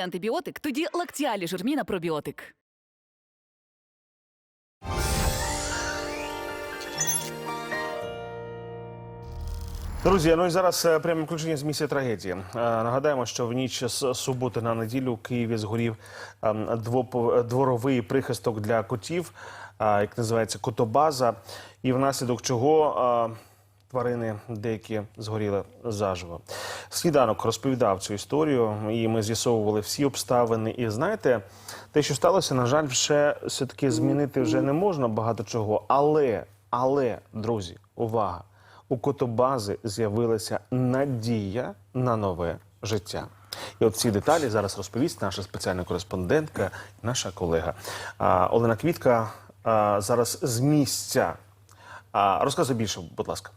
Шкідливий антибіотик? Тоді лактіалі жирміна пробіотик. Друзі, ну і зараз е, пряме включення з місця трагедії. Е, Нагадаємо, що в ніч з суботи на неділю в Києві згорів ем, дворовий прихисток для котів, е, як називається котобаза, і внаслідок чого тварини деякі згоріли заживо. Сніданок розповідав цю історію, і ми з'ясовували всі обставини. І знаєте, те, що сталося, на жаль, ще все-таки змінити вже не можна багато чого. Але, але, друзі, увага! у котобази з'явилася надія на нове життя. І от ці деталі зараз розповість наша спеціальна кореспондентка, наша колега Олена Квітка. Зараз з місця. Розказуй більше, будь ласка.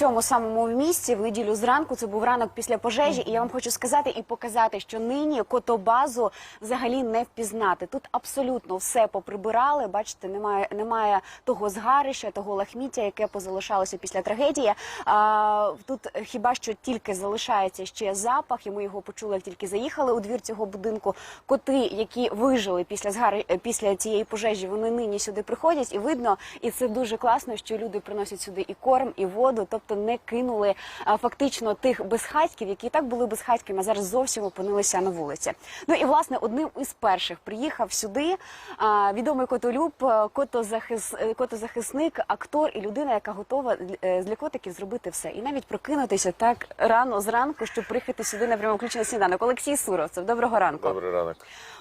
Цьому самому місці в неділю зранку це був ранок після пожежі, і я вам хочу сказати і показати, що нині котобазу взагалі не впізнати. Тут абсолютно все поприбирали. Бачите, немає немає того згарища, того лахміття, яке позалишалося після трагедії. А, тут хіба що тільки залишається ще запах, і ми його почули, як тільки заїхали у двір цього будинку. Коти, які вижили після згари після цієї пожежі, вони нині сюди приходять, і видно, і це дуже класно, що люди приносять сюди і корм, і воду, тобто не кинули а, фактично тих безхатьків, які і так були безхатьками, а зараз зовсім опинилися на вулиці. Ну і власне одним із перших приїхав сюди а, відомий котолюб, а, котозахис, е, котозахисник, актор і людина, яка готова е, для котиків зробити все, і навіть прокинутися так рано зранку, щоб приїхати сюди на прямо включений сніданок. Олексій Суровцев, доброго ранку. Добрий ранок.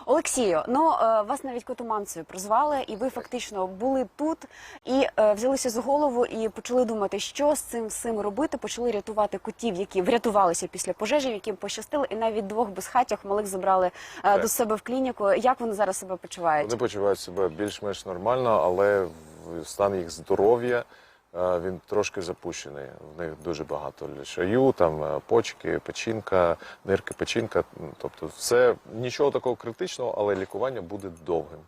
Олексію, ну е, вас навіть котоманцею прозвали, і ви фактично були тут і е, взялися за голову і почали думати, що з цим всім робити. Почали рятувати котів, які врятувалися після пожежі, яким пощастило, і навіть двох безхатях малих забрали е, Так. до себе в клініку. Як вони зараз себе почувають? Вони почувають себе більш-менш нормально, але стан їх здоров'я е, він трошки запущений. В них дуже багато лишаю, там е, почки, печінка, нирки, печінка. Тобто, все нічого такого критичного, але лікування буде довгим.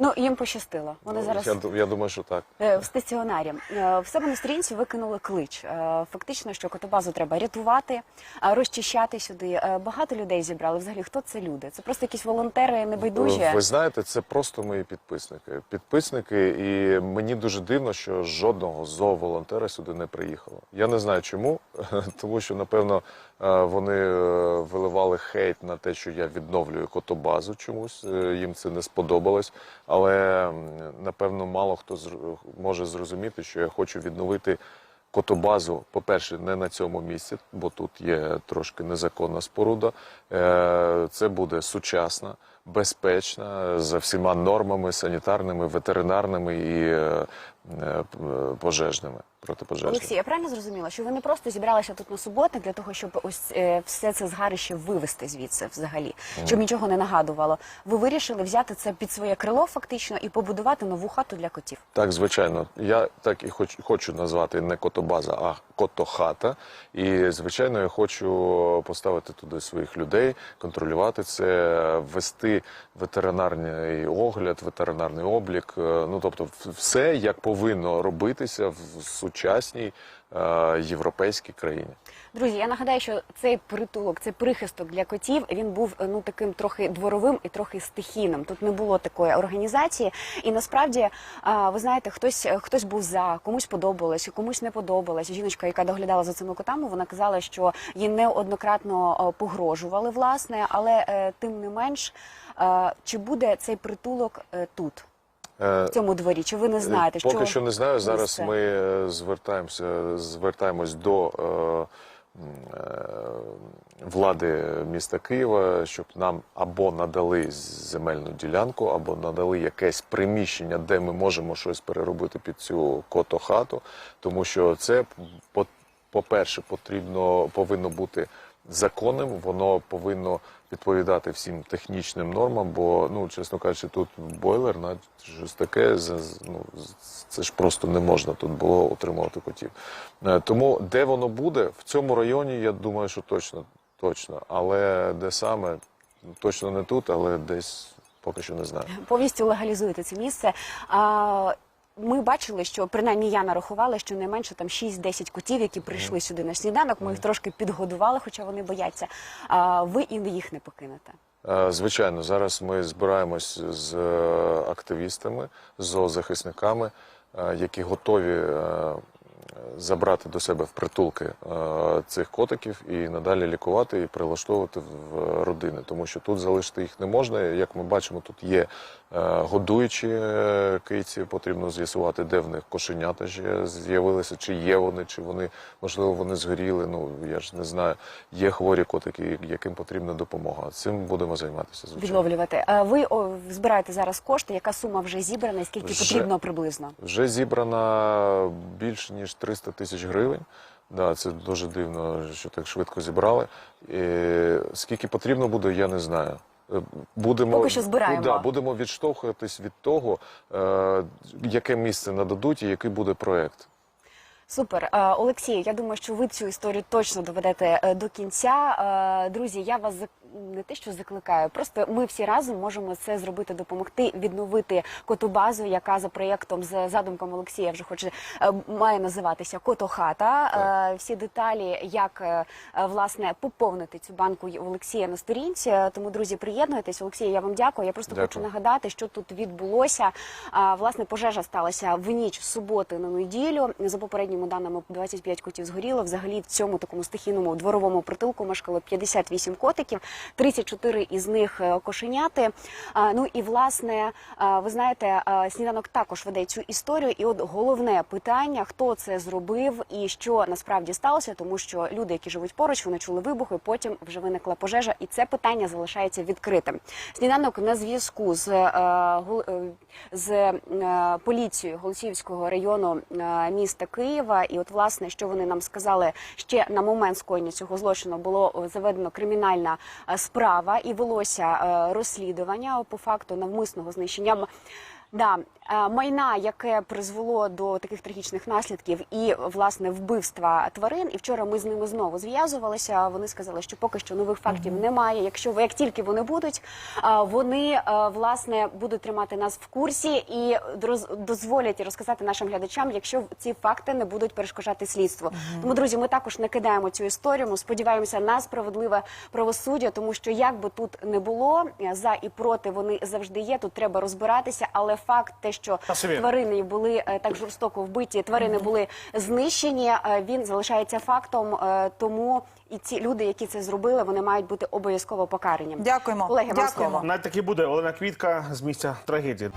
Ну їм пощастило. Вони Ну, зараз я, я думаю, що так. Е, в стаціонарі Е, в себе на сторінці викинули клич. Е, Фактично, що котобазу треба рятувати, е, розчищати сюди. Е, Багато людей зібрали. Взагалі, хто це люди? Це просто якісь волонтери небайдужі. Ви знаєте, це просто мої підписники. Підписники, і мені дуже дивно, що жодного зооволонтера сюди не приїхало. Я не знаю чому, тому що напевно е, вони е, виливали хейт на те, що я відновлюю котобазу чомусь. е, Їм це не сподобалось. Але напевно мало хто може зрозуміти, що я хочу відновити. Котобазу, по-перше, не на цьому місці, бо тут є трошки незаконна споруда. Це буде сучасна, безпечна, за всіма нормами санітарними, ветеринарними і пожежними, протипожежними. Олексій, я правильно зрозуміла, що ви не просто зібралися тут на суботник для того, щоб ось е, все це згарище вивести звідси взагалі, щоб нічого не нагадувало. Ви вирішили взяти це під своє крило, фактично, і побудувати нову хату для котів. Так, звичайно. Я так і хочу, хочу назвати не котобаза, а котохата. І, звичайно, я хочу поставити туди своїх людей, контролювати це, вести ветеринарний огляд, ветеринарний облік. Е, Ну, тобто, в- все як повинно робитися в сучасній е, європейській країні. Друзі, я нагадаю, що цей притулок, цей прихисток для котів, він був е, ну таким трохи дворовим і трохи стихійним. Тут не було такої організації. І насправді, а, ви знаєте, хтось е, хтось був за, комусь подобалось, комусь не подобалось. Жіночка, яка доглядала за цими котами, вона казала, що їй неоднократно е, погрожували, власне, але е, тим не менш, е, чи буде цей притулок е, тут, Е, в цьому дворі? Чи ви не знаєте, Поки що що не знаю. Зараз ми е, звертаємося, звертаємось до е, е, влади міста Києва, щоб нам або надали земельну ділянку, або надали якесь приміщення, де ми можемо щось переробити під цю котохату, тому що це по-перше, потрібно повинно бути законним, воно повинно відповідати всім технічним нормам, бо, ну, чесно кажучи, тут бойлер, на щось таке, ну, це ж просто не можна тут було утримувати котів. Е, Тому де воно буде, в цьому районі, я думаю, що точно, точно. Але де саме, точно не тут, але десь поки що не знаю. повністю легалізуєте це місце. А, ми бачили, що принаймні я нарахувала, що не менше там 6-10 котів, які прийшли сюди на сніданок. Ми їх трошки підгодували, хоча вони бояться. А ви і їх не покинете. Е, Звичайно, зараз ми збираємось з е, активістами, з зоозахисниками, е, які готові забрати до себе в притулки е, цих котиків і надалі лікувати і прилаштовувати в родини, тому що тут залишити їх не можна. Як ми бачимо, тут є е, годуючі е, киці. Потрібно з'ясувати, де в них кошенята ще з'явилися, чи є вони, чи вони можливо вони згоріли. Ну я ж не знаю. Є хворі котики, яким потрібна допомога. Цим будемо займатися. Звичайно. Відловлювати. А ви збираєте зараз кошти. Яка сума вже зібрана? і Скільки Вже. потрібно приблизно? Вже зібрано більше ніж 300 тисяч гривень. Да, це дуже дивно, що так швидко зібрали. Е, скільки потрібно буде, я не знаю. Е, Будемо, Поки що збираємо. Да, будемо відштовхуватись від того, е, яке місце нададуть і який буде проект. Супер, Е, Олексію. Я думаю, що ви цю історію точно доведете е, до кінця. Друзі, я вас не те, що закликаю, просто ми всі разом можемо це зробити, допомогти відновити котубазу, яка за проєктом з задумком Олексія вже хоче е, має називатися Котохата. Е, Всі деталі, як е, власне поповнити цю банку Олексія на сторінці. Тому, друзі, приєднуйтесь. Олексія, я вам дякую. Я просто Дякую. хочу нагадати, що тут відбулося. Власне, пожежа сталася в ніч з суботи на неділю. За попередніми даними, 25 котів згоріло. Взагалі в цьому такому стихійному дворовому притулку мешкало 58 котиків, 34 із них е, кошеняти. Ну і власне, ви знаєте, сніданок також веде цю історію. І от головне питання: хто це зробив і що насправді сталося, тому що люди, які живуть поруч, вони чули вибухи. Потім вже виникла пожежа, і це питання залишається відкритим. Сніданок на зв'язку з, е, е, з поліцією Голосіївського району міста Києва. І от власне, що вони нам сказали ще на момент скоєння цього злочину, було заведено кримінальна справа і велося е, розслідування по факту навмисного знищення. Да, е, майна, яке призвело до таких трагічних наслідків, і власне вбивства тварин. І вчора ми з ними знову зв'язувалися. Вони сказали, що поки що нових фактів немає. Якщо як тільки вони будуть, е, вони е, власне будуть тримати нас в курсі і дозволять розказати нашим глядачам, якщо ці факти не будуть перешкоджати слідству. Тому, друзі, ми також не кидаємо цю історію. Ми сподіваємося на справедливе правосуддя, тому що як би тут не було за і проти, вони завжди є. Тут треба розбиратися, але факт те, що тварини були е, так жорстоко вбиті, тварини були знищені. е, Він залишається фактом. е, Тому і ці люди, які це зробили, вони мають бути обов'язково покарані. Дякуємо. Колеги, Дякуємо. Навіть таки буде Олена Квітка з місця трагедії.